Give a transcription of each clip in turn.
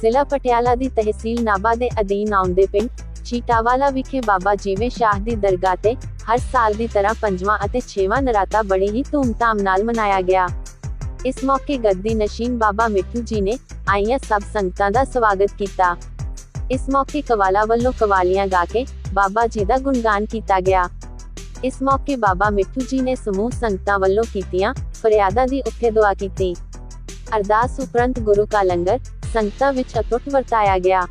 ਜ਼ਿਲ੍ਹਾ ਪਟਿਆਲਾ ਦੀ ਤਹਿਸੀਲ ਨਾਭਾ ਦੇ ਅਧੀਨ ਆਉਂਦੇ ਪਿੰਡ ਚੀਟਾਵਾਲਾ ਵਿਖੇ ਬਾਬਾ ਜੀਵੇ ਸ਼ਾਹ ਦੀ ਦਰਗਾਹ ਤੇ ਹਰ ਸਾਲ ਦੀ ਤਰ੍ਹਾਂ ਪੰਜਵਾਂ ਅਤੇ ਛੇਵਾਂ ਨਰਾਤਾ ਬੜੀ ਹੀ ਧੂਮਧਾਮ ਨਾਲ ਮਨਾਇਆ ਗਿਆ। ਇਸ ਮੌਕੇ ਗੱਦੀ ਨਸ਼ੀਨ ਬਾਬਾ ਮਿੱਠੂ ਜੀ ਨੇ ਆਈਆਂ ਸਭ ਸੰਗਤਾਂ ਦਾ ਸਵਾਗਤ ਕੀਤਾ। ਇਸ ਮੌਕੇ ਕਵਾਲਾ ਵੱਲੋਂ ਕਵਾਲੀਆਂ ਗਾ ਕੇ ਬਾਬਾ ਜੀ ਦਾ ਗੁਣਗਾਨ ਕੀਤਾ ਗਿਆ। ਇਸ ਮੌਕੇ ਬਾਬਾ ਮਿੱਠੂ ਜੀ ਨੇ ਸਮੂਹ ਸੰਗਤਾਂ ਵੱਲੋਂ ਕੀਤੀਆਂ ਫਰਿਆਦਾਂ ਦੀ ਉੱਥੇ ਦੁਆ ਕੀਤੀ। ਅਰਦਾਸ ਉਪਰੰਤ ਗੁਰੂ ਕਾ ਲੰਗਰ ਸੰਗਤਾਂ ਵਿੱਚ ਅਟੁੱਟ ਵਰਤਾਇਆ ਗਿਆ।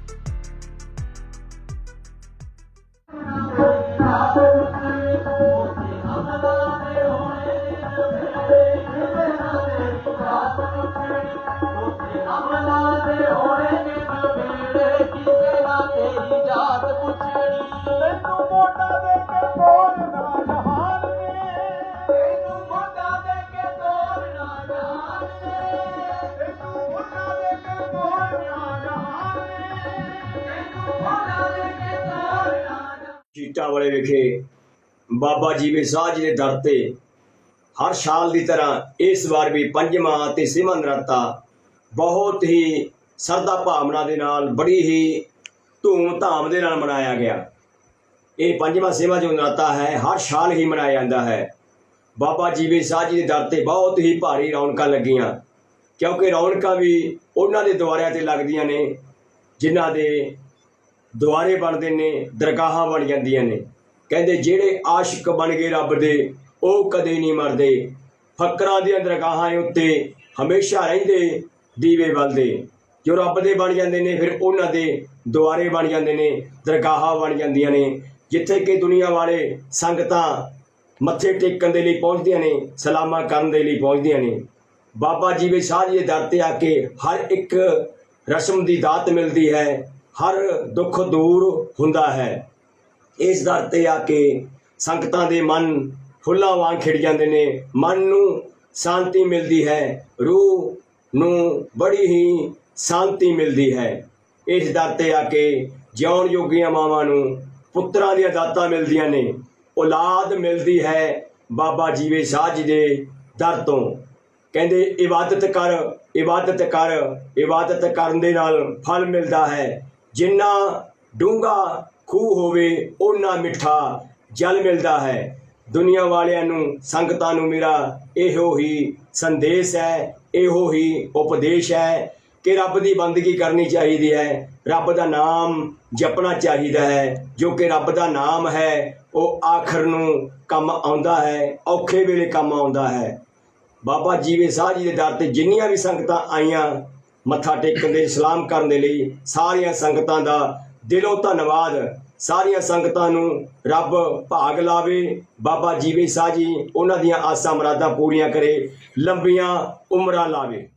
ਤੋਰਨਾ ਵਿਖੇ ਬਾਬਾ ਜੀਵੇ ਸਾਹ ਜੀ ਦੇ ਦਰ ਤੇ ਹਰ ਸਾਲ ਦੀ ਤਰ੍ਹਾਂ ਇਸ ਵਾਰ ਵੀ ਪੰਜਵਾਂ ਤੇ ਛੇਵਾਂ ਨਰਾਤਾ ਬਹੁਤ ਹੀ ਸਰਦਾ ਭਾਵਨਾ ਦੇ ਨਾਲ, ਬੜੀ ਹੀ ਧੂਮ ਧਾਮ ਦੇ ਨਾਲ ਮਨਾਇਆ ਗਿਆ। ਇਹ ਪੰਜਵਾਂ, ਛੇਵਾਂ ਜੋ ਨਰਾਤਾ ਹੈ, ਹਰ ਸਾਲ ਹੀ ਮਨਾਇਆ ਜਾਂਦਾ ਹੈ। ਬਾਬਾ ਜੀਵੇ ਸਾਹ ਜੀ ਦੇ ਦਰ ਤੇ ਬਹੁਤ ਹੀ ਭਾਰੀ ਰੌਣਕਾਂ ਲੱਗੀਆਂ, ਕਿਉਂਕਿ ਰੌਣਕਾਂ ਵੀ ਉਹਨਾਂ ਦੇ ਦੁਆਰਿਆਂ ਤੇ ਲੱਗਦੀਆਂ ਨੇ, ਜਿਨ੍ਹਾਂ ਦੇ ਦੁਆਰੇ ਬਣਦੇ ਨੇ, ਦਰਗਾਹਾਂ ਬਣ ਜਾਂਦੀਆਂ ਨੇ। ਕਹਿੰਦੇ ਜਿਹੜੇ ਆਸ਼ਿਕ ਬਣ ਗਏ ਰੱਬ ਦੇ, ਉਹ ਕਦੇ ਨਹੀਂ ਮਰਦੇ। ਫਕਰਾਂ ਦੀਆਂ ਦਰਗਾਹਾਂ ਉੱਤੇ ਹਮੇਸ਼ਾ ਰਹਿੰਦੇ, ਦੀਵੇ ਬਲਦੇ। ਜੋ ਰੱਬ ਦੇ ਬਣ ਜਾਂਦੇ ਨੇ, ਫਿਰ ਉਹਨਾਂ ਦੇ ਦੁਆਰੇ ਬਣ ਜਾਂਦੇ ਨੇ, ਦਰਗਾਹਾਂ ਬਣ ਜਾਂਦੀਆਂ ਨੇ। ਜਿੱਥੇ ਕਿ ਦੁਨੀਆ ਵਾਲੇ ਸੰਗਤਾਂ ਮੱਥੇ ਟੇਕਣ ਦੇ ਲਈ ਪਹੁੰਚਦੀਆਂ ਨੇ, ਸਲਾਮਾਂ ਕਰਨ ਦੇ ਲਈ ਪਹੁੰਚਦੀਆਂ ਨੇ। ਬਾਬਾ ਜੀਵੇ ਸ਼ਾਹ ਜੀ ਦੇ ਦਰ ਤੇ ਆ ਕੇ ਹਰ ਇੱਕ ਰਸਮ ਦੀ ਦਾਤ ਮਿਲਦੀ ਹੈ। ਹਰ ਦੁੱਖ ਦੂਰ ਹੁੰਦਾ ਹੈ। ਇਸ ਦਰ ਤੇ ਆ ਕੇ ਸੰਗਤਾਂ ਦੇ ਮਨ ਫੁੱਲਾਂ ਵਾਂਗ ਖਿੜ ਜਾਂਦੇ ਨੇ। ਮਨ ਨੂੰ ਸ਼ਾਂਤੀ ਮਿਲਦੀ ਹੈ। ਰੂਹ ਨੂੰ ਬੜੀ ਹੀ ਸ਼ਾਂਤੀ ਮਿਲਦੀ ਹੈ। ਇਸ ਦਰ ਤੇ ਆ ਕੇ ਜਿਉਣ ਯੋਗੀਆਂ ਮਾਵਾਂ ਨੂੰ ਪੁੱਤਰਾਂ ਦੀਆਂ ਦਾਤਾਂ ਮਿਲਦੀਆਂ ਨੇ। ਔਲਾਦ ਮਿਲਦੀ ਹੈ ਬਾਬਾ ਜੀਵੇ ਸ਼ਾਹ ਜੀ ਦੇ ਦਰ ਤੋਂ। ਕਹਿੰਦੇ, ਇਬਾਦਤ ਕਰ ਇਬਾਦਤ ਕਰ, ਇਬਾਦਤ ਕਰਨ ਦੇ ਨਾਲ ਫਲ ਮਿਲਦਾ ਹੈ। ਜਿੰਨਾ ਡੂੰਘਾ ਖੂਹ ਹੋਵੇ, ਓਨਾ ਮਿੱਠਾ ਜਲ ਮਿਲਦਾ ਹੈ। ਦੁਨੀਆ ਵਾਲਿਆਂ ਨੂੰ, ਸੰਗਤਾਂ ਨੂੰ ਮੇਰਾ ਇਹੋ ਹੀ ਸੰਦੇਸ਼ ਹੈ, ਇਹੋ ਹੀ ਉਪਦੇਸ਼ ਹੈ ਕਿ ਰੱਬ ਦੀ ਬੰਦਗੀ ਕਰਨੀ ਚਾਹੀਦੀ ਹੈ। ਰੱਬ ਦਾ ਨਾਮ ਜਪਣਾ ਚਾਹੀਦਾ ਹੈ। ਜੋ ਕਿ ਰੱਬ ਦਾ ਨਾਮ ਹੈ, ਉਹ ਆਖਰ ਨੂੰ ਕੰਮ ਆਉਂਦਾ ਹੈ, ਔਖੇ ਵੇਲੇ ਕੰਮ ਆਉਂਦਾ ਹੈ। ਬਾਬਾ ਜੀਵੇ ਸਾਹ ਜੀ ਦੇ ਦਰ ਤੇ ਜਿੰਨੀਆਂ ਵੀ ਸੰਗਤਾਂ ਆਈਆਂ ਮੱਥਾ ਟੇਕਣ ਦੇ, ਸਲਾਮ ਕਰਨ ਦੇ ਲਈ ਸਾਰੀਆਂ ਸੰਗਤਾਂ ਦਾ ਦਿਲੋਂ ਧੰਨਵਾਦ। ਸਾਰੀਆਂ ਸੰਗਤਾਂ ਨੂੰ ਰੱਬ ਭਾਗ ਲਾਵੇ। ਬਾਬਾ ਜੀਵੇ ਸਾਹ ਜੀ, ਉਹਨਾਂ ਦੀਆਂ ਆਸਾਂ ਮੁਰਾਦਾਂ ਪੂਰੀਆਂ ਕਰੇ, ਲੰਬੀਆਂ ਉਮਰਾਂ ਲਾਵੇ।